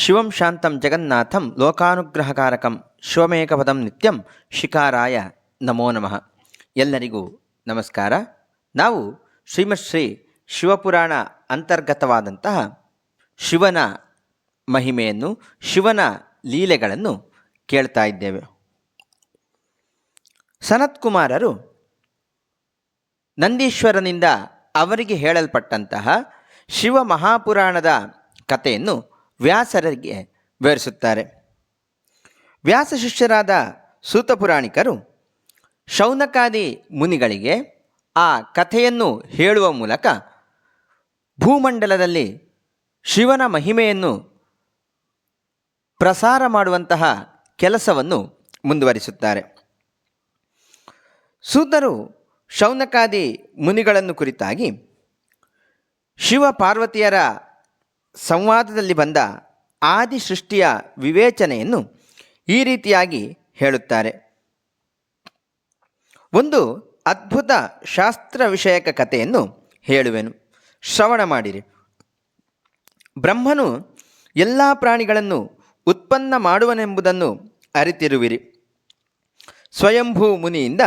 ಶಿವಂ ಶಾಂತಂ ಜಗನ್ನಾಥಂ ಲೋಕಾನುಗ್ರಹಕಾರಕಂ ಶಿವಮೇಕಪದಂ ನಿತ್ಯಂ ಶಿಕಾರಾಯ ನಮೋ ನಮಃ. ಎಲ್ಲರಿಗೂ ನಮಸ್ಕಾರ. ನಾವು ಶ್ರೀಮತ್ ಶ್ರೀ ಶಿವಪುರಾಣ ಅಂತರ್ಗತವಾದಂತಹ ಶಿವನ ಮಹಿಮೆಯನ್ನು, ಶಿವನ ಲೀಲೆಗಳನ್ನು ಕೇಳ್ತಾ ಇದ್ದೇವೆ. ಸನತ್ಕುಮಾರರು ನಂದೀಶ್ವರನಿಂದ ಅವರಿಗೆ ಹೇಳಲ್ಪಟ್ಟಂತಹ ಶಿವ ಮಹಾಪುರಾಣದ ಕಥೆಯನ್ನು ವ್ಯಾಸರಿಗೆ ವಿವರಿಸುತ್ತಾರೆ. ವ್ಯಾಸ ಶಿಷ್ಯರಾದ ಸೂತ ಪುರಾಣಿಕರು ಶೌನಕಾದಿ ಮುನಿಗಳಿಗೆ ಆ ಕಥೆಯನ್ನು ಹೇಳುವ ಮೂಲಕ ಭೂಮಂಡಲದಲ್ಲಿ ಶಿವನ ಮಹಿಮೆಯನ್ನು ಪ್ರಸಾರ ಮಾಡುವಂತಹ ಕೆಲಸವನ್ನು ಮುಂದುವರಿಸುತ್ತಾರೆ. ಸೂತರು ಶೌನಕಾದಿ ಮುನಿಗಳನ್ನು ಕುರಿತಾಗಿ ಶಿವ ಪಾರ್ವತಿಯರ ಸಂವಾದದಲ್ಲಿ ಬಂದ ಆದಿ ಸೃಷ್ಟಿಯ ವಿವೇಚನೆಯನ್ನು ಈ ರೀತಿಯಾಗಿ ಹೇಳುತ್ತಾರೆ. ಒಂದು ಅದ್ಭುತ ಶಾಸ್ತ್ರ ವಿಷಯಕ ಕಥೆಯನ್ನು ಹೇಳುವೆನು. ಶ್ರವಣ ಮಾಡಿರಿ. ಬ್ರಹ್ಮನು ಎಲ್ಲ ಪ್ರಾಣಿಗಳನ್ನು ಉತ್ಪನ್ನ ಮಾಡುವನೆಂಬುದನ್ನು ಅರಿತಿರುವಿರಿ. ಸ್ವಯಂಭೂ ಮುನಿಯಿಂದ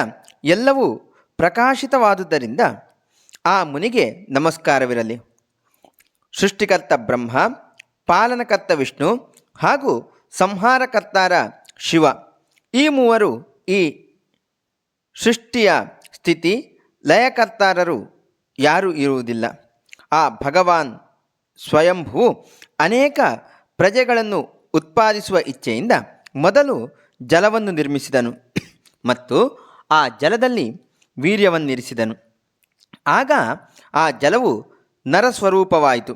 ಎಲ್ಲವೂ ಪ್ರಕಾಶಿತವಾದುದರಿಂದ ಆ ಮುನಿಗೆ ನಮಸ್ಕಾರವಿರಲಿ. ಸೃಷ್ಟಿಕರ್ತ ಬ್ರಹ್ಮ, ಪಾಲನಕರ್ತ ವಿಷ್ಣು ಹಾಗೂ ಸಂಹಾರಕರ್ತಾರ ಶಿವ. ಈ ಮೂವರು ಈ ಸೃಷ್ಟಿಯ ಸ್ಥಿತಿ ಲಯಕರ್ತಾರರು ಯಾರೂ ಇರುವುದಿಲ್ಲ. ಆ ಭಗವಾನ್ ಸ್ವಯಂಭೂ ಅನೇಕ ಪ್ರಜೆಗಳನ್ನು ಉತ್ಪಾದಿಸುವ ಇಚ್ಛೆಯಿಂದ ಮೊದಲು ಜಲವನ್ನು ನಿರ್ಮಿಸಿದನು ಮತ್ತು ಆ ಜಲದಲ್ಲಿ ವೀರ್ಯವನ್ನಿರಿಸಿದನು. ಆಗ ಆ ಜಲವು ನರಸ್ವರೂಪವಾಯಿತು.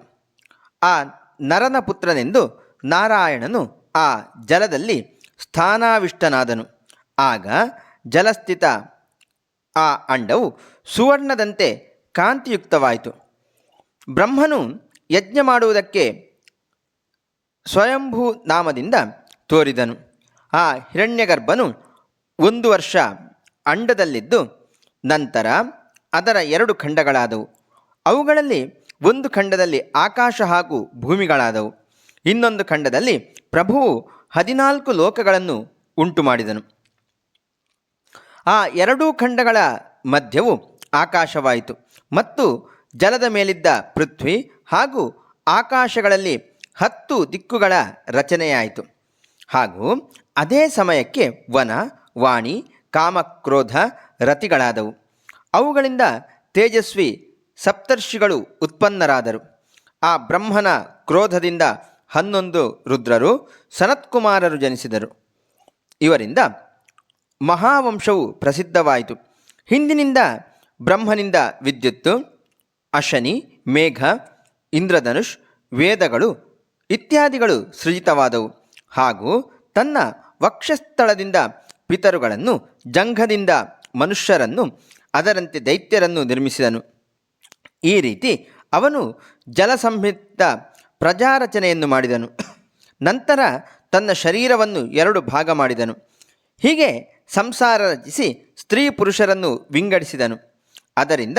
ಆ ನರನ ಪುತ್ರನೆಂದು ನಾರಾಯಣನು ಆ ಜಲದಲ್ಲಿ ಸ್ಥಾನಾವಿಷ್ಟನಾದನು. ಆಗ ಜಲಸ್ಥಿತ ಆ ಅಂಡವು ಸುವರ್ಣದಂತೆ ಕಾಂತಿಯುಕ್ತವಾಯಿತು. ಬ್ರಹ್ಮನು ಯಜ್ಞ ಮಾಡುವುದಕ್ಕೆ ಸ್ವಯಂಭೂ ನಾಮದಿಂದ ತೋರಿದನು. ಆ ಹಿರಣ್ಯಗರ್ಭನು ಒಂದು ವರ್ಷ ಅಂಡದಲ್ಲಿದ್ದು, ನಂತರ ಅದರ ಎರಡು ಖಂಡಗಳಾದವು. ಅವುಗಳಲ್ಲಿ ಒಂದು ಖಂಡದಲ್ಲಿ ಆಕಾಶ ಹಾಗೂ ಭೂಮಿಗಳಾದವು. ಇನ್ನೊಂದು ಖಂಡದಲ್ಲಿ ಪ್ರಭುವು ಹದಿನಾಲ್ಕು ಲೋಕಗಳನ್ನು ಉಂಟು ಮಾಡಿದನು ಆ ಎರಡೂ ಖಂಡಗಳ ಮಧ್ಯವು ಆಕಾಶವಾಯಿತು ಮತ್ತು ಜಲದ ಮೇಲಿದ್ದ ಪೃಥ್ವಿ ಹಾಗೂ ಆಕಾಶಗಳಲ್ಲಿ ಹತ್ತು ದಿಕ್ಕುಗಳ ರಚನೆಯಾಯಿತು. ಹಾಗೂ ಅದೇ ಸಮಯಕ್ಕೆ ವನ, ವಾಣಿ, ಕಾಮಕ್ರೋಧ ರತಿಗಳಾದವು. ಅವುಗಳಿಂದ ತೇಜಸ್ವಿ ಸಪ್ತರ್ಷಿಗಳು ಉತ್ಪನ್ನರಾದರು. ಆ ಬ್ರಹ್ಮನ ಕ್ರೋಧದಿಂದ ಹನ್ನೊಂದು ರುದ್ರರು ಸನತ್ಕುಮಾರರು ಜನಿಸಿದರು. ಇವರಿಂದ ಮಹಾವಂಶವು ಪ್ರಸಿದ್ಧವಾಯಿತು. ಹಿಂದಿನಿಂದ ಬ್ರಹ್ಮನಿಂದ ವಿದ್ಯುತ್ತು, ಅಶನಿ, ಮೇಘ, ಇಂದ್ರಧನುಷ್, ವೇದಗಳು ಇತ್ಯಾದಿಗಳು ಸೃಜಿತವಾದವು. ಹಾಗೂ ತನ್ನ ವಕ್ಷಸ್ಥಳದಿಂದ ಪಿತರುಗಳನ್ನು ಜಂಘದಿಂದ ಮನುಷ್ಯರನ್ನು ಅದರಂತೆ ದೈತ್ಯರನ್ನು ನಿರ್ಮಿಸಿದನು. ಈ ರೀತಿ ಅವನು ಜಲಸಂಹಿತ ಪ್ರಜಾರಚನೆಯನ್ನು ಮಾಡಿದನು. ನಂತರ ತನ್ನ ಶರೀರವನ್ನು ಎರಡು ಭಾಗ ಮಾಡಿದನು. ಹೀಗೆ ಸಂಸಾರ ರಚಿಸಿ ಸ್ತ್ರೀ ಪುರುಷರನ್ನು ವಿಂಗಡಿಸಿದನು. ಅದರಿಂದ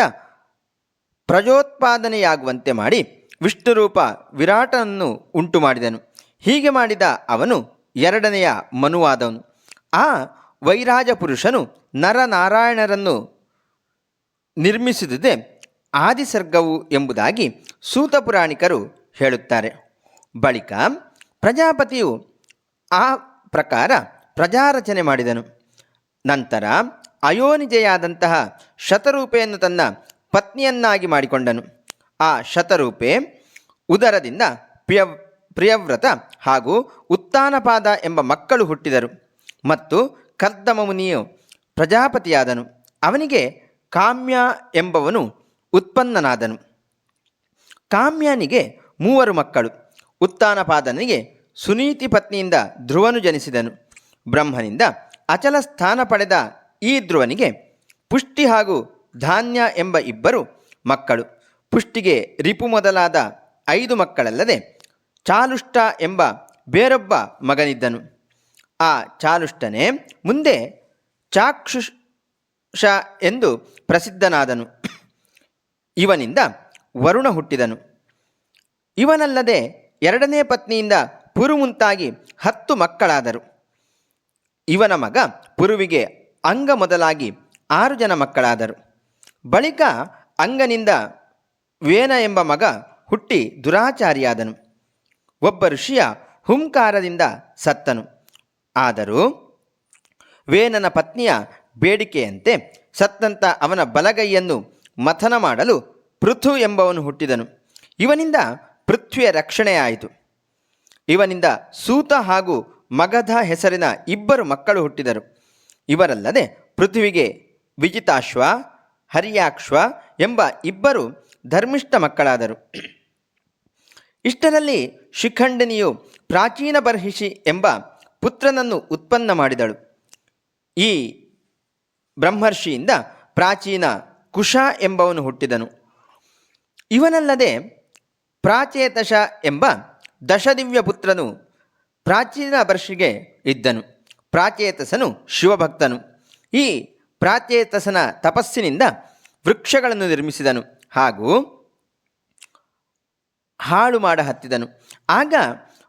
ಪ್ರಜೋತ್ಪಾದನೆಯಾಗುವಂತೆ ಮಾಡಿ ವಿಷ್ಣುರೂಪ ವಿರಾಟನನ್ನು ಉಂಟು ಮಾಡಿದನು ಹೀಗೆ ಮಾಡಿದ ಅವನು ಎರಡನೆಯ ಮನುವಾದವನು. ಆ ವೈರಾಜ ಪುರುಷನು ನರನಾರಾಯಣರನ್ನು ನಿರ್ಮಿಸಿದುದೇ ಆದಿಸರ್ಗವು ಎಂಬುದಾಗಿ ಸೂತ ಪುರಾಣಿಕರು ಹೇಳುತ್ತಾರೆ. ಬಳಿಕ ಪ್ರಜಾಪತಿಯು ಆ ಪ್ರಕಾರ ಪ್ರಜಾರಚನೆ ಮಾಡಿದನು. ನಂತರ ಅಯೋನಿಜೆಯಾದಂತಹ ಶತರೂಪೆಯನ್ನು ತನ್ನ ಪತ್ನಿಯನ್ನಾಗಿ ಮಾಡಿಕೊಂಡನು. ಆ ಶತರೂಪೆ ಉದರದಿಂದ ಪ್ರಿಯ ಪ್ರಿಯವ್ರತ ಹಾಗೂ ಉತ್ತಾನಪಾದ ಎಂಬ ಮಕ್ಕಳು ಹುಟ್ಟಿದರು ಮತ್ತು ಕರ್ದಮ ಮುನಿಯು ಪ್ರಜಾಪತಿಯಾದನು. ಅವನಿಗೆ ಕಾಮ್ಯ ಎಂಬವನು ಉತ್ಪನ್ನನಾದನು. ಕಾಮ್ಯಾನಿಗೆ ಮೂವರು ಮಕ್ಕಳು. ಉತ್ತಾನಪಾದನಿಗೆ ಸುನೀತಿ ಪತ್ನಿಯಿಂದ ಧ್ರುವನು ಜನಿಸಿದನು. ಬ್ರಹ್ಮನಿಂದ ಅಚಲ ಸ್ಥಾನ ಪಡೆದ ಈ ಧ್ರುವನಿಗೆ ಪುಷ್ಟಿ ಹಾಗೂ ಧಾನ್ಯ ಎಂಬ ಇಬ್ಬರು ಮಕ್ಕಳು. ಪುಷ್ಟಿಗೆ ರಿಪು ಮೊದಲಾದ ಐದು ಮಕ್ಕಳಲ್ಲದೆ ಚಾಲುಷ್ಟ ಎಂಬ ಬೇರೊಬ್ಬ ಮಗನಿದ್ದನು. ಆ ಚಾಲುಷ್ಟನೇ ಮುಂದೆ ಚಾಕ್ಷುಷ ಎಂದು ಪ್ರಸಿದ್ಧನಾದನು. ಇವನಿಂದ ವರುಣ ಹುಟ್ಟಿದನು. ಇವನಲ್ಲದೆ ಎರಡನೇ ಪತ್ನಿಯಿಂದ ಪುರು ಮುಂತಾಗಿ ಹತ್ತು ಮಕ್ಕಳಾದರು. ಇವನ ಮಗ ಪುರುವಿಗೆ ಅಂಗ ಮೊದಲಾಗಿ ಆರು ಜನ ಮಕ್ಕಳಾದರು. ಬಳಿಕ ಅಂಗನಿಂದ ವೇನ ಎಂಬ ಮಗ ಹುಟ್ಟಿ ದುರಾಚಾರಿಯಾದನು. ಒಬ್ಬ ಋಷಿಯ ಹುಂಕಾರದಿಂದ ಸತ್ತನು. ಆದರೂ ವೇನನ ಪತ್ನಿಯ ಬೇಡಿಕೆಯಂತೆ ಸತ್ತಂತ ಅವನ ಬಲಗೈಯನ್ನು ಮಥನ ಮಾಡಲು ಪೃಥು ಎಂಬವನು ಹುಟ್ಟಿದನು. ಇವನಿಂದ ಪೃಥ್ವಿಯ ರಕ್ಷಣೆಯಾಯಿತು. ಇವನಿಂದ ಸೂತ ಹಾಗೂ ಮಗಧ ಹೆಸರಿನ ಇಬ್ಬರು ಮಕ್ಕಳು ಹುಟ್ಟಿದರು. ಇವರಲ್ಲದೆ ಪೃಥ್ವಿಗೆ ವಿಜಿತಾಶ್ವ, ಹರಿಯಾಕ್ಷ್ವ ಎಂಬ ಇಬ್ಬರು ಧರ್ಮಿಷ್ಠ ಮಕ್ಕಳಾದರು. ಇಷ್ಟರಲ್ಲಿ ಶಿಖಂಡಿನಿಯು ಪ್ರಾಚೀನ ಬರ್ಹಿಷಿ ಎಂಬ ಪುತ್ರನನ್ನು ಉತ್ಪನ್ನ ಮಾಡಿದಳು. ಈ ಬ್ರಹ್ಮರ್ಷಿಯಿಂದ ಪ್ರಾಚೀನ ಕುಶ ಎಂಬವನು ಹುಟ್ಟಿದನು. ಇವನಲ್ಲದೆ ಪ್ರಾಚೇತಶ ಎಂಬ ದಶದಿವ್ಯ ಪುತ್ರನು ಪ್ರಾಚೀನ ಬರ್ಷಿಗೆ ಇದ್ದನು. ಪ್ರಾಚೇತಸನು ಶಿವಭಕ್ತನು. ಈ ಪ್ರಾಚೇತಸನ ತಪಸ್ಸಿನಿಂದ ವೃಕ್ಷಗಳನ್ನು ನಿರ್ಮಿಸಿದನು ಹಾಗೂ ಹಾಳು ಮಾಡ ಹತ್ತಿದನು. ಆಗ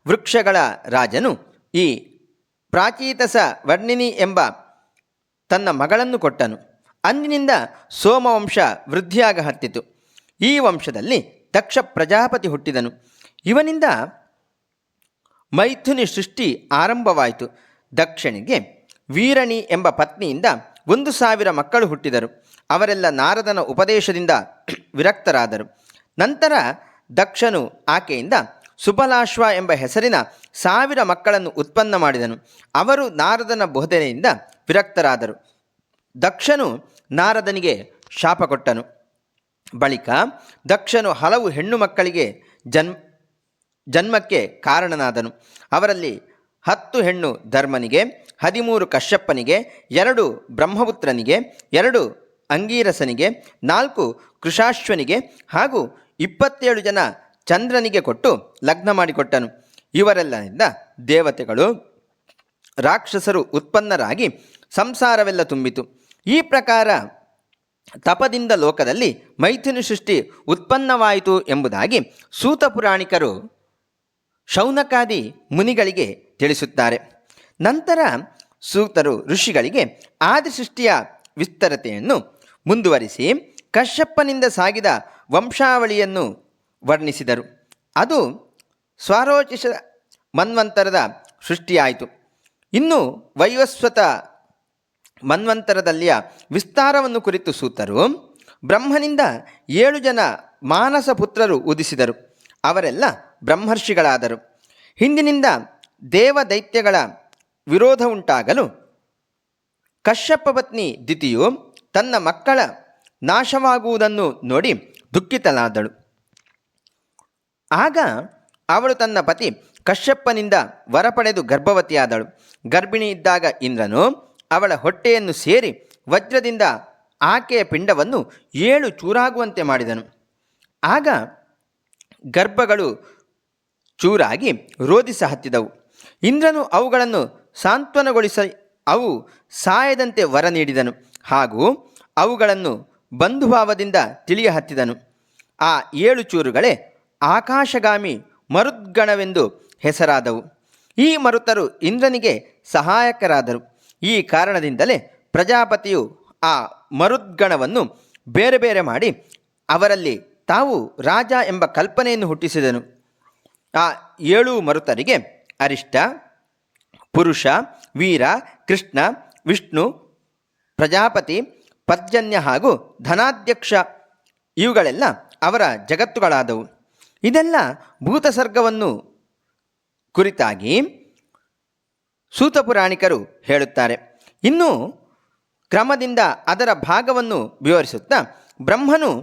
ವೃಕ್ಷಗಳ ರಾಜನು ಈ ಪ್ರಾಚೀತಸ ವರ್ಣಿನಿ ಎಂಬ ತನ್ನ ಮಗಳನ್ನು ಕೊಟ್ಟನು. ಅಂದಿನಿಂದ ಸೋಮವಂಶ ವೃದ್ಧಿಯಾಗ ಹತ್ತಿತು. ಈ ವಂಶದಲ್ಲಿ ದಕ್ಷ ಪ್ರಜಾಪತಿ ಹುಟ್ಟಿದನು. ಇವನಿಂದ ಮೈಥುನಿ ಸೃಷ್ಟಿ ಆರಂಭವಾಯಿತು. ದಕ್ಷನಿಗೆ ವೀರಣಿ ಎಂಬ ಪತ್ನಿಯಿಂದ ಒಂದು ಸಾವಿರ ಮಕ್ಕಳು ಹುಟ್ಟಿದರು. ಅವರೆಲ್ಲ ನಾರದನ ಉಪದೇಶದಿಂದ ವಿರಕ್ತರಾದರು. ನಂತರ ದಕ್ಷನು ಆಕೆಯಿಂದ ಸುಬಲಾಶ್ವ ಎಂಬ ಹೆಸರಿನ ಸಾವಿರ ಮಕ್ಕಳನ್ನು ಉತ್ಪನ್ನ ಮಾಡಿದನು. ಅವರು ನಾರದನ ಬೋಧನೆಯಿಂದ ವಿರಕ್ತರಾದರು. ದಕ್ಷನು ನಾರದನಿಗೆ ಶಾಪ ಕೊಟ್ಟನು. ಬಳಿಕ ದಕ್ಷನು ಹಲವು ಹೆಣ್ಣು ಮಕ್ಕಳಿಗೆ ಜನ್ಮ ಜನ್ಮಕ್ಕೆ ಕಾರಣನಾದನು. ಅವರಲ್ಲಿ ಹತ್ತು ಹೆಣ್ಣು ಧರ್ಮನಿಗೆ, ಹದಿಮೂರು ಕಶ್ಯಪ್ಪನಿಗೆ ಎರಡು ಬ್ರಹ್ಮಪುತ್ರನಿಗೆ, ಎರಡು ಅಂಗೀರಸನಿಗೆ, ನಾಲ್ಕು ಕೃಷಾಶ್ವನಿಗೆ ಹಾಗೂ ಇಪ್ಪತ್ತೇಳು ಜನ ಚಂದ್ರನಿಗೆ ಕೊಟ್ಟು ಲಗ್ನ ಮಾಡಿಕೊಟ್ಟನು. ಇವರೆಲ್ಲರಿಂದ ದೇವತೆಗಳು ರಾಕ್ಷಸರು ಉತ್ಪನ್ನರಾಗಿ ಸಂಸಾರವೆಲ್ಲ ತುಂಬಿತು. ಈ ಪ್ರಕಾರ ತಪದಿಂದ ಲೋಕದಲ್ಲಿ ಮೈಥುನ ಸೃಷ್ಟಿ ಉತ್ಪನ್ನವಾಯಿತು ಎಂಬುದಾಗಿ ಸೂತ ಪುರಾಣಿಕರು ಶೌನಕಾದಿ ಮುನಿಗಳಿಗೆ ತಿಳಿಸುತ್ತಾರೆ. ನಂತರ ಸೂತರು ಋಷಿಗಳಿಗೆ ಆದಿಸೃಷ್ಟಿಯ ವಿಸ್ತರತೆಯನ್ನು ಮುಂದುವರಿಸಿ ಕಶ್ಯಪ್ಪನಿಂದ ಸಾಗಿದ ವಂಶಾವಳಿಯನ್ನು ವರ್ಣಿಸಿದರು. ಅದು ಸ್ವಾರೋಚಿಸ ಮನ್ವಂತರದ ಸೃಷ್ಟಿಯಾಯಿತು. ಇನ್ನು ವೈವಸ್ವತ ಮನ್ವಂತರದಲ್ಲಿಯ ವಿಸ್ತಾರವನ್ನು ಕುರಿತು ಸೂತರು ಬ್ರಹ್ಮನಿಂದ ಏಳು ಜನ ಮಾನಸ ಪುತ್ರರು ಉದಿಸಿದರು. ಅವರೆಲ್ಲ ಬ್ರಹ್ಮರ್ಷಿಗಳಾದರು. ಹಿಂದಿನಿಂದ ದೇವ ದೈತ್ಯಗಳ ವಿರೋಧ ಉಂಟಾಗಲು ಕಶ್ಯಪ ಪತ್ನಿ ದಿತಿಯು ತನ್ನ ಮಕ್ಕಳ ನಾಶವಾಗುವುದನ್ನು ನೋಡಿ ದುಃಖಿತಳಾದಳು. ಆಗ ಅವಳು ತನ್ನ ಪತಿ ಕಶ್ಯಪ್ಪನಿಂದ ವರ ಪಡೆದು ಗರ್ಭವತಿಯಾದಳು. ಗರ್ಭಿಣಿ ಇದ್ದಾಗ ಇಂದ್ರನು ಅವಳ ಹೊಟ್ಟೆಯನ್ನು ಸೇರಿ ವಜ್ರದಿಂದ ಆಕೆಯ ಪಿಂಡವನ್ನು ಏಳು ಚೂರಾಗುವಂತೆ ಮಾಡಿದನು. ಆಗ ಗರ್ಭಗಳು ಚೂರಾಗಿ ರೋಧಿಸ ಹತ್ತಿದವು. ಇಂದ್ರನು ಅವುಗಳನ್ನು ಸಾಂತ್ವನಗೊಳಿಸಿ, ಅವು ಸಾಯದಂತೆ ವರ ನೀಡಿದನು ಹಾಗೂ ಅವುಗಳನ್ನು ಬಂಧುಭಾವದಿಂದ ತಿಳಿಯ ಹತ್ತಿದನು. ಆ ಏಳು ಚೂರುಗಳೇ ಆಕಾಶಗಾಮಿ ಮರುದ್ಗಣವೆಂದು ಹೆಸರಾದವು. ಈ ಮರುತರು ಇಂದ್ರನಿಗೆ ಸಹಾಯಕರಾದರು. ಈ ಕಾರಣದಿಂದಲೇ ಪ್ರಜಾಪತಿಯು ಆ ಮರುದ್ಗಣವನ್ನು ಬೇರೆ ಬೇರೆ ಮಾಡಿ ಅವರಲ್ಲಿ ತಾವು ರಾಜ ಎಂಬ ಕಲ್ಪನೆಯನ್ನು ಹುಟ್ಟಿಸಿದನು. ಆ ಏಳು ಮರುತರಿಗೆ ಅರಿಷ್ಟ, ಪುರುಷ, ವೀರ, ಕೃಷ್ಣ, ವಿಷ್ಣು, ಪ್ರಜಾಪತಿ, ಪರ್ಜನ್ಯ ಹಾಗೂ ಧನಾಧ್ಯಕ್ಷ ಇವುಗಳೆಲ್ಲ ಅವರ ಜಗತ್ತುಗಳಾದವು. ಇದೆಲ್ಲ ಭೂತಸರ್ಗವನ್ನು ಕುರಿತಾಗಿ ಸೂತಪುರಾಣಿಕರು ಹೇಳುತ್ತಾರೆ. ಇನ್ನು ಕ್ರಮದಿಂದ ಅದರ ಭಾಗವನ್ನು ವಿವರಿಸುತ್ತಾ, ಬ್ರಹ್ಮನು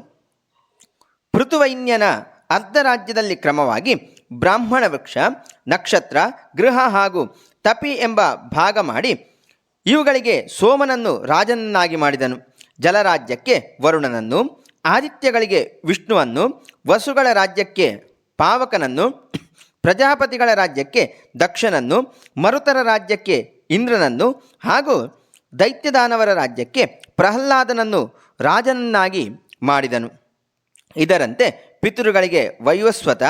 ಪೃಥುವೈನ್ಯನ ಅರ್ಧರಾಜ್ಯದಲ್ಲಿ ಕ್ರಮವಾಗಿ ಬ್ರಾಹ್ಮಣ ವೃಕ್ಷ, ನಕ್ಷತ್ರ, ಗೃಹ ಹಾಗೂ ತಪಿ ಎಂಬ ಭಾಗ ಮಾಡಿ ಇವುಗಳಿಗೆ ಸೋಮನನ್ನು ರಾಜನನ್ನಾಗಿ ಮಾಡಿದನು. ಜಲರಾಜ್ಯಕ್ಕೆ ವರುಣನನ್ನು, ಆದಿತ್ಯಗಳಿಗೆ ವಿಷ್ಣುವನ್ನು, ವಸುಗಳ ರಾಜ್ಯಕ್ಕೆ ಪಾವಕನನ್ನು ಪ್ರಜಾಪತಿಗಳ ರಾಜ್ಯಕ್ಕೆ ದಕ್ಷನನ್ನು, ಮರುತರ ರಾಜ್ಯಕ್ಕೆ ಇಂದ್ರನನ್ನು ಹಾಗೂ ದೈತ್ಯದಾನವರ ರಾಜ್ಯಕ್ಕೆ ಪ್ರಹ್ಲಾದನನ್ನು ರಾಜನನ್ನಾಗಿ ಮಾಡಿದನು. ಇದರಂತೆ ಪಿತೃಗಳಿಗೆ ವೈವಸ್ವತ,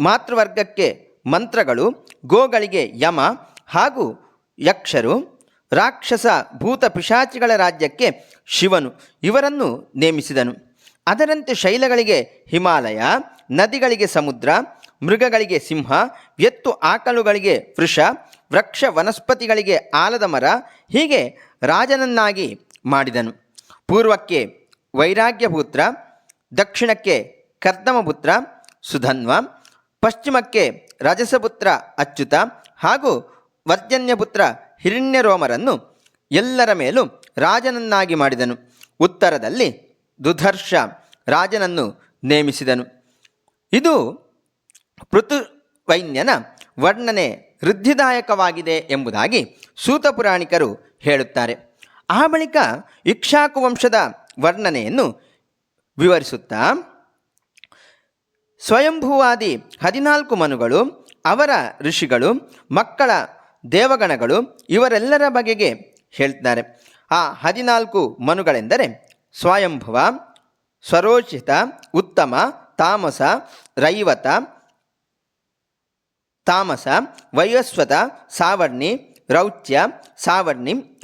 ಮಾತೃವರ್ಗಕ್ಕೆ ಮಂತ್ರಗಳು, ಗೋಗಳಿಗೆ ಯಮ ಹಾಗೂ ಯಕ್ಷರು, ರಾಕ್ಷಸ ಭೂತ ಪಿಶಾಚಿಗಳ ರಾಜ್ಯಕ್ಕೆ ಶಿವನು ಇವರನ್ನು ನೇಮಿಸಿದನು. ಅದರಂತೆ ಶೈಲಗಳಿಗೆ ಹಿಮಾಲಯ, ನದಿಗಳಿಗೆ ಸಮುದ್ರ ಮೃಗಗಳಿಗೆ ಸಿಂಹ, ಎತ್ತು ಆಕಳುಗಳಿಗೆ ವೃಷ, ವೃಕ್ಷ ವನಸ್ಪತಿಗಳಿಗೆ ಆಲದ ಮರ, ಹೀಗೆ ರಾಜನನ್ನಾಗಿ ಮಾಡಿದನು. ಪೂರ್ವಕ್ಕೆ ವೈರಾಗ್ಯಪುತ್ರ, ದಕ್ಷಿಣಕ್ಕೆ ಕರ್ದಮಪುತ್ರ, ಸುಧನ್ವ, ಪಶ್ಚಿಮಕ್ಕೆ ರಜಸಪುತ್ರ ಅಚ್ಯುತ ಹಾಗೂ ವರ್ಜನ್ಯಪುತ್ರ ಹಿರಣ್ಯರೋಮರನ್ನು ಎಲ್ಲರ ಮೇಲೂ ರಾಜನನ್ನಾಗಿ ಮಾಡಿದನು. ಉತ್ತರದಲ್ಲಿ ದುಧರ್ಷ ರಾಜನನ್ನು ನೇಮಿಸಿದನು. ಇದು ಪೃಥುವೈನ್ಯನ ವರ್ಣನೆ ವೃದ್ಧಿದಾಯಕವಾಗಿದೆ ಎಂಬುದಾಗಿ ಸೂತ ಪುರಾಣಿಕರು ಹೇಳುತ್ತಾರೆ. ಆ ಬಳಿಕ ಇಕ್ಷಾಕು ವಂಶದ ವರ್ಣನೆಯನ್ನು ವಿವರಿಸುತ್ತಾ, ಸ್ವಯಂಭೂವಾದಿ ಹದಿನಾಲ್ಕು ಮನುಗಳು, ಅವರ ಋಷಿಗಳು, ಮಕ್ಕಳ ದೇವಗಣಗಳು ಇವರೆಲ್ಲರ ಬಗೆಗೆ ಹೇಳ್ತಾರೆ. ಆ ಹದಿನಾಲ್ಕು ಮನುಗಳೆಂದರೆ ಸ್ವಯಂಭುವ, ಸ್ವರೋಚಿತ, ಉತ್ತಮ, ತಾಮಸ, ರೈವತ ತಾಮಸ, ವಯಸ್ವತ, ಸಾವರ್ಣಿ, ರೌಚ್ಯ, ಸಾವರ್ಣಿ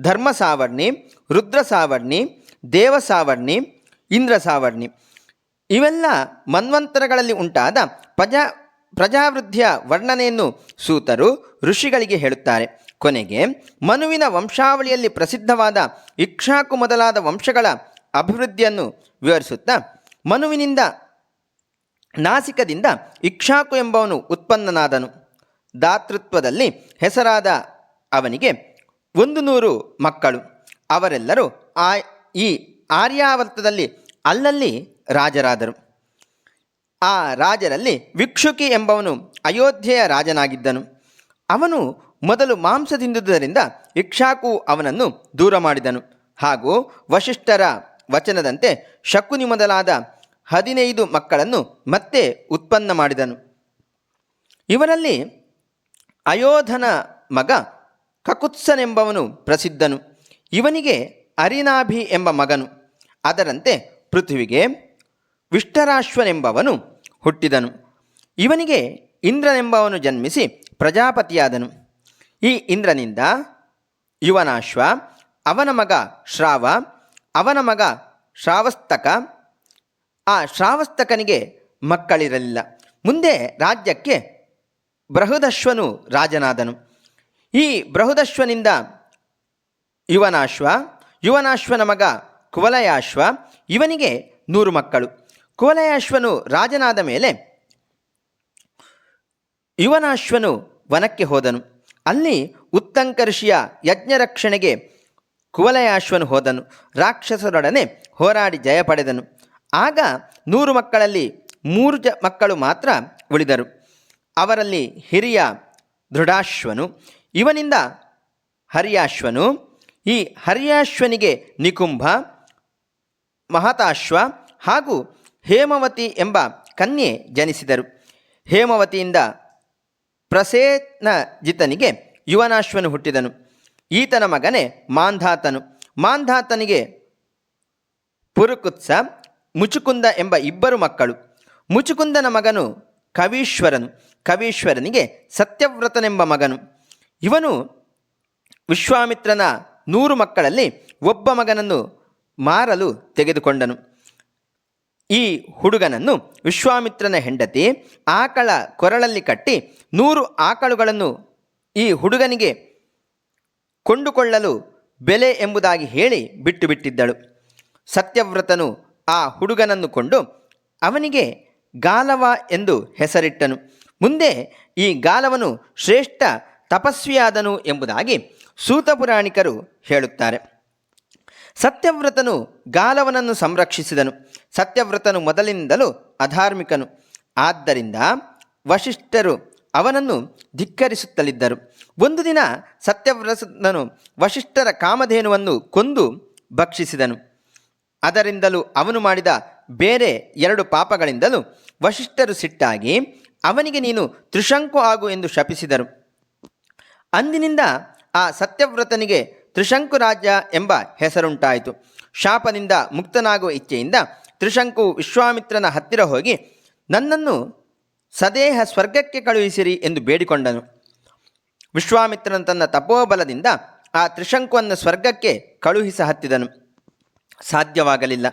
ಧರ್ಮ ಸಾವರ್ಣಿ ರುದ್ರ ಸಾವರ್ಣಿ ದೇವ ಸಾವರ್ಣಿ ಇಂದ್ರ ಸಾವರ್ಣಿ ಇವೆಲ್ಲ ಮನ್ವಂತರಗಳಲ್ಲಿ ಉಂಟಾದ ಪ್ರಜಾ ಪ್ರಜಾವೃದ್ಧಿಯ ವರ್ಣನೆಯನ್ನು ಸೂತರು ಋಷಿಗಳಿಗೆ ಹೇಳುತ್ತಾರೆ. ಕೊನೆಗೆ, ಮನುವಿನ ವಂಶಾವಳಿಯಲ್ಲಿ ಪ್ರಸಿದ್ಧವಾದ ಇಕ್ಷಾಕು ಮೊದಲಾದ ವಂಶಗಳ ಅಭಿವೃದ್ಧಿಯನ್ನು ವಿವರಿಸುತ್ತಾ, ಮನುವಿನಿಂದ ನಾಸಿಕದಿಂದ ಇಕ್ಷಾಕು ಎಂಬವನು ಉತ್ಪನ್ನನಾದನು. ದಾತೃತ್ವದಲ್ಲಿ ಹೆಸರಾದ ಅವನಿಗೆ ಒಂದು ನೂರು ಮಕ್ಕಳು. ಅವರೆಲ್ಲರೂ ಆ, ಈ ಆರ್ಯಾವರ್ತದಲ್ಲಿ ಅಲ್ಲಲ್ಲಿ ರಾಜರಾದರು. ಆ ರಾಜರಲ್ಲಿ ವಿಕ್ಷುಕಿ ಎಂಬವನು ಅಯೋಧ್ಯೆಯ ರಾಜನಾಗಿದ್ದನು. ಅವನು ಮೊದಲು ಮಾಂಸ ತಿಂದುದರಿಂದ ಇಕ್ಷಾಕು ಅವನನ್ನು ದೂರ ಮಾಡಿದನು. ಹಾಗೂ ವಶಿಷ್ಠರ ವಚನದಂತೆ ಶಕುನಿ ಮೊದಲಾದ ಹದಿನೈದು ಮಕ್ಕಳನ್ನು ಮತ್ತೆ ಉತ್ಪನ್ನ ಮಾಡಿದನು. ಇವರಲ್ಲಿ ಅಯೋಧನ ಮಗ ಕಕುತ್ಸನೆಂಬವನು ಪ್ರಸಿದ್ಧನು. ಇವನಿಗೆ ಅರಿನಾಭಿ ಎಂಬ ಮಗನು. ಅದರಂತೆ ಪೃಥ್ವಿಗೆ ವಿಷ್ಟರಾಶ್ವನೆಂಬವನು ಹುಟ್ಟಿದನು. ಇವನಿಗೆ ಇಂದ್ರನೆಂಬವನು ಜನ್ಮಿಸಿ ಪ್ರಜಾಪತಿಯಾದನು. ಈ ಇಂದ್ರನಿಂದ ಯುವನಾಶ್ವ, ಅವನ ಮಗ ಶ್ರಾವ, ಅವನ ಮಗ ಶ್ರಾವಸ್ತಕ ಆ ಶ್ರಾವಸ್ತಕನಿಗೆ ಮಕ್ಕಳಿರಲಿಲ್ಲ. ಮುಂದೆ ರಾಜ್ಯಕ್ಕೆ ಬೃಹದಶ್ವನು ರಾಜನಾದನು. ಈ ಬೃಹದಶ್ವನಿಂದ ಯುವನಾಶ್ವ, ಯುವನಾಶ್ವನ ಮಗ ಕುವಲಯಾಶ್ವ, ಇವನಿಗೆ ನೂರು ಮಕ್ಕಳು. ಕುವಲಯಾಶ್ವನು ರಾಜನಾದ ಮೇಲೆ ಯುವನಾಶ್ವನು ವನಕ್ಕೆ ಹೋದನು. ಅಲ್ಲಿ ಉತ್ತಂಕ ಋಷಿಯ ಯಜ್ಞರಕ್ಷಣೆಗೆ ಕುವಲಯಾಶ್ವನು ಹೋದನು. ರಾಕ್ಷಸರೊಡನೆ ಹೋರಾಡಿ ಜಯ ಪಡೆದನು. ಆಗ ನೂರು ಮಕ್ಕಳಲ್ಲಿ ಮೂರು ಜ ಮಕ್ಕಳು ಮಾತ್ರ ಉಳಿದರು. ಅವರಲ್ಲಿ ಹಿರಿಯ ದೃಢಾಶ್ವನು, ಇವನಿಂದ ಹರಿಯಾಶ್ವನು, ಈ ಹರಿಯಾಶ್ವನಿಗೆ ನಿಕುಂಭ, ಮಹತಾಶ್ವ ಹಾಗೂ ಹೇಮವತಿ ಎಂಬ ಕನ್ಯೆ ಜನಿಸಿದರು. ಹೇಮವತಿಯಿಂದ ಪ್ರಸೇನಜಿತನಿಗೆ ಯುವನಾಶ್ವನು ಹುಟ್ಟಿದನು. ಈತನ ಮಗನೇ ಮಾಂಧಾತನು. ಮಾಂಧಾತನಿಗೆ ಪುರುಕುತ್ಸ ಮುಚುಕುಂದ ಎಂಬ ಇಬ್ಬರು ಮಕ್ಕಳು. ಮುಚುಕುಂದನ ಮಗನು ಕವೀಶ್ವರನು. ಕವೀಶ್ವರನಿಗೆ ಸತ್ಯವ್ರತನೆಂಬ ಮಗನು. ಇವನು ವಿಶ್ವಾಮಿತ್ರನ ನೂರು ಮಕ್ಕಳಲ್ಲಿ ಒಬ್ಬ ಮಗನನ್ನು ಮಾರಲು ತೆಗೆದುಕೊಂಡನು. ಈ ಹುಡುಗನನ್ನು ವಿಶ್ವಾಮಿತ್ರನ ಹೆಂಡತಿ ಆಕಳ ಕೊರಳಲ್ಲಿ ಕಟ್ಟಿ ನೂರು ಆಕಳುಗಳನ್ನು ಈ ಹುಡುಗನಿಗೆ ಕೊಂಡುಕೊಳ್ಳಲು ಬೆಲೆ ಎಂಬುದಾಗಿ ಹೇಳಿ ಬಿಟ್ಟುಬಿಟ್ಟಿದ್ದಳು ಸತ್ಯವ್ರತನು ಆ ಹುಡುಗನನ್ನು ಕೊಂಡು ಅವನಿಗೆ ಗಾಲವ ಎಂದು ಹೆಸರಿಟ್ಟನು. ಮುಂದೆ ಈ ಗಾಲವನು ಶ್ರೇಷ್ಠ ತಪಸ್ವಿಯಾದನು ಎಂಬುದಾಗಿ ಸೂತ ಪುರಾಣಿಕರು ಹೇಳುತ್ತಾರೆ. ಸತ್ಯವ್ರತನು ಗಾಲವನನ್ನು ಸಂರಕ್ಷಿಸಿದನು. ಸತ್ಯವ್ರತನು ಮೊದಲಿನಿಂದಲೂ ಅಧಾರ್ಮಿಕನು. ಆದ್ದರಿಂದ ವಶಿಷ್ಠರು ಅವನನ್ನು ಧಿಕ್ಕರಿಸುತ್ತಲಿದ್ದರು. ಒಂದು ದಿನ ಸತ್ಯವ್ರತನು ವಶಿಷ್ಠರ ಕಾಮಧೇನುವನ್ನು ಕೊಂದು ಭಕ್ಷಿಸಿದನು. ಅದರಿಂದಲೂ ಅವನು ಮಾಡಿದ ಬೇರೆ ಎರಡು ಪಾಪಗಳಿಂದಲೂ ವಶಿಷ್ಠರು ಸಿಟ್ಟಾಗಿ ಅವನಿಗೆ ನೀನು ತ್ರಿಶಂಕು ಆಗು ಎಂದು ಶಪಿಸಿದರು. ಅಂದಿನಿಂದ ಆ ಸತ್ಯವ್ರತನಿಗೆ ತ್ರಿಶಂಕು ರಾಜ್ಯ ಎಂಬ ಹೆಸರುಂಟಾಯಿತು. ಶಾಪದಿಂದ ಮುಕ್ತನಾಗುವ ಇಚ್ಛೆಯಿಂದ ತ್ರಿಶಂಕು ವಿಶ್ವಾಮಿತ್ರನ ಹತ್ತಿರ ಹೋಗಿ, ನನ್ನನ್ನು ಸದೇಹ ಸ್ವರ್ಗಕ್ಕೆ ಕಳುಹಿಸಿರಿ ಎಂದು ಬೇಡಿಕೊಂಡನು. ವಿಶ್ವಾಮಿತ್ರನ ತನ್ನ ತಪೋಬಲದಿಂದ ಆ ತ್ರಿಶಂಕುವನ್ನು ಸ್ವರ್ಗಕ್ಕೆ ಕಳುಹಿಸ ಹತ್ತಿದನು ಸಾಧ್ಯವಾಗಲಿಲ್ಲ.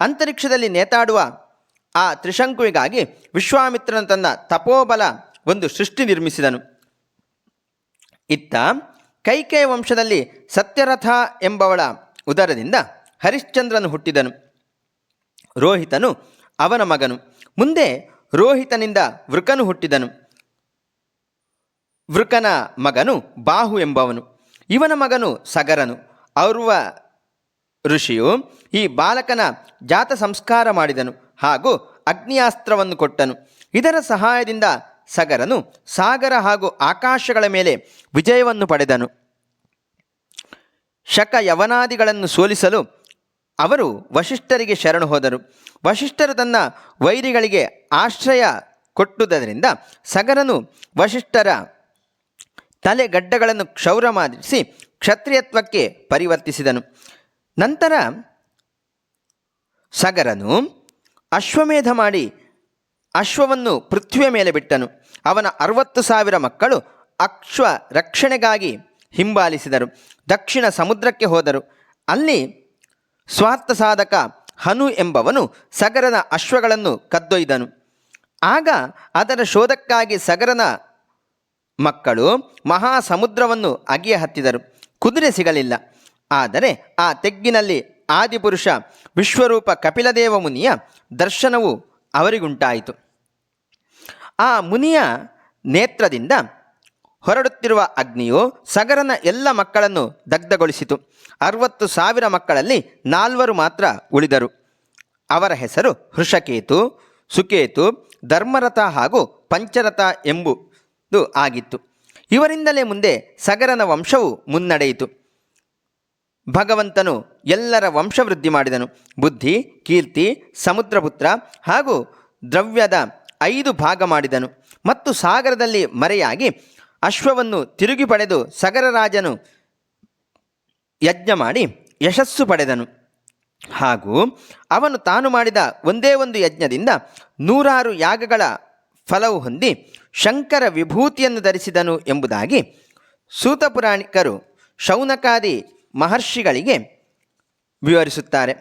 ಅಂತರಿಕ್ಷದಲ್ಲಿ ನೇತಾಡುವ ಆ ತ್ರಿಶಂಕುವಿಗಾಗಿ ವಿಶ್ವಾಮಿತ್ರನು ತನ್ನ ತಪೋಬಲ ಒಂದು ಸೃಷ್ಟಿ ನಿರ್ಮಿಸಿದನು. ಇತ್ತ ಕೈಕೇಯ ವಂಶದಲ್ಲಿ ಸತ್ಯರಥ ಎಂಬವಳ ಉದರದಿಂದ ಹರಿಶ್ಚಂದ್ರನು ಹುಟ್ಟಿದನು. ರೋಹಿತನು ಅವನ ಮಗನು. ಮುಂದೆ ರೋಹಿತನಿಂದ ವೃಕನು ಹುಟ್ಟಿದನು. ವೃಕನ ಮಗನು ಬಾಹು ಎಂಬವನು. ಇವನ ಮಗನು ಸಗರನು. ಔರ್ವ ಋಷಿಯು ಈ ಬಾಲಕನ ಜಾತ ಸಂಸ್ಕಾರ ಮಾಡಿದನು ಹಾಗೂ ಅಗ್ನಿಯಾಸ್ತ್ರವನ್ನು ಕೊಟ್ಟನು. ಇದರ ಸಹಾಯದಿಂದ ಸಗರನು ಸಾಗರ ಹಾಗೂ ಆಕಾಶಗಳ ಮೇಲೆ ವಿಜಯವನ್ನು ಪಡೆದನು. ಶಕ ಯವನಾದಿಗಳನ್ನು ಸೋಲಿಸಲು ಅವರು ವಶಿಷ್ಠರಿಗೆ ಶರಣು ಹೋದರು. ವಶಿಷ್ಠರು ತನ್ನ ವೈರಿಗಳಿಗೆ ಆಶ್ರಯ ಕೊಟ್ಟುದರಿಂದ ಸಗರನು ವಶಿಷ್ಠರ ತಲೆಗಡ್ಡಗಳನ್ನು ಕ್ಷೌರ ಮಾಡಿಸಿ ಕ್ಷತ್ರಿಯತ್ವಕ್ಕೆ ಪರಿವರ್ತಿಸಿದನು. ನಂತರ ಸಗರನು ಅಶ್ವಮೇಧ ಮಾಡಿ ಅಶ್ವವನ್ನು ಪೃಥ್ವಿಯ ಮೇಲೆ ಬಿಟ್ಟನು. ಅವನ ಅರವತ್ತು ಸಾವಿರ ಮಕ್ಕಳು ಅಶ್ವ ರಕ್ಷಣೆಗಾಗಿ ಹಿಂಬಾಲಿಸಿದರು. ದಕ್ಷಿಣ ಸಮುದ್ರಕ್ಕೆ ಹೋದರು. ಅಲ್ಲಿ ಸ್ವಾರ್ಥ ಸಾಧಕ ಹನು ಎಂಬವನು ಸಗರನ ಅಶ್ವಗಳನ್ನು ಕದ್ದೊಯ್ದನು. ಆಗ ಅದರ ಶೋಧಕ್ಕಾಗಿ ಸಗರನ ಮಕ್ಕಳು ಮಹಾ ಸಮುದ್ರವನ್ನು ಅಗಿಯ ಹತ್ತಿದರು ಕುದುರೆ ಸಿಗಲಿಲ್ಲ. ಆದರೆ ಆ ತೆಗ್ಗಿನಲ್ಲಿ ಆದಿಪುರುಷ ವಿಶ್ವರೂಪ ಕಪಿಲದೇವ ಮುನಿಯ ದರ್ಶನವು ಅವರಿಗುಂಟಾಯಿತು. ಆ ಮುನಿಯ ನೇತ್ರದಿಂದ ಹೊರಡುತ್ತಿರುವ ಅಗ್ನಿಯು ಸಗರನ ಎಲ್ಲ ಮಕ್ಕಳನ್ನು ದಗ್ಧಗೊಳಿಸಿತು. ಅರವತ್ತು ಸಾವಿರ ಮಕ್ಕಳಲ್ಲಿ ನಾಲ್ವರು ಮಾತ್ರ ಉಳಿದರು. ಅವರ ಹೆಸರು ಹೃಷಕೇತು, ಸುಕೇತು, ಧರ್ಮರಥ ಹಾಗೂ ಪಂಚರಥ ಎಂಬುದು ಆಗಿತ್ತು. ಇವರಿಂದಲೇ ಮುಂದೆ ಸಗರನ ವಂಶವು ಮುನ್ನಡೆಯಿತು. ಭಗವಂತನು ಎಲ್ಲರ ವಂಶವೃದ್ಧಿ ಮಾಡಿದನು. ಬುದ್ಧಿ, ಕೀರ್ತಿ, ಸಮುದ್ರಪುತ್ರ ಹಾಗೂ ದ್ರವ್ಯದ ಐದು ಭಾಗ ಮಾಡಿದನು. ಮತ್ತು ಸಾಗರದಲ್ಲಿ ಮರೆಯಾಗಿ ಅಶ್ವವನ್ನು ತಿರುಗಿ ಪಡೆದು ಸಗರರಾಜನು ಯಜ್ಞ ಮಾಡಿ ಯಶಸ್ಸು ಪಡೆದನು. ಹಾಗೂ ಅವನು ತಾನು ಮಾಡಿದ ಒಂದೇ ಒಂದು ಯಜ್ಞದಿಂದ ನೂರಾರು ಯಾಗಗಳ ಫಲವು ಹೊಂದಿ ಶಂಕರ ವಿಭೂತಿಯನ್ನು ಧರಿಸಿದನು ಎಂಬುದಾಗಿ ಸೂತಪುರಾಣಿಕರು ಶೌನಕಾದಿ ಮಹರ್ಷಿಗಳಿಗೆ ವಿವರಿಸುತ್ತಾರೆ.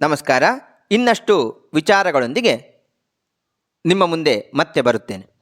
ನಮಸ್ಕಾರ. ಇನ್ನಷ್ಟು ವಿಚಾರಗಳೊಂದಿಗೆ ನಿಮ್ಮ ಮುಂದೆ ಮತ್ತೆ ಬರುತ್ತೇನೆ.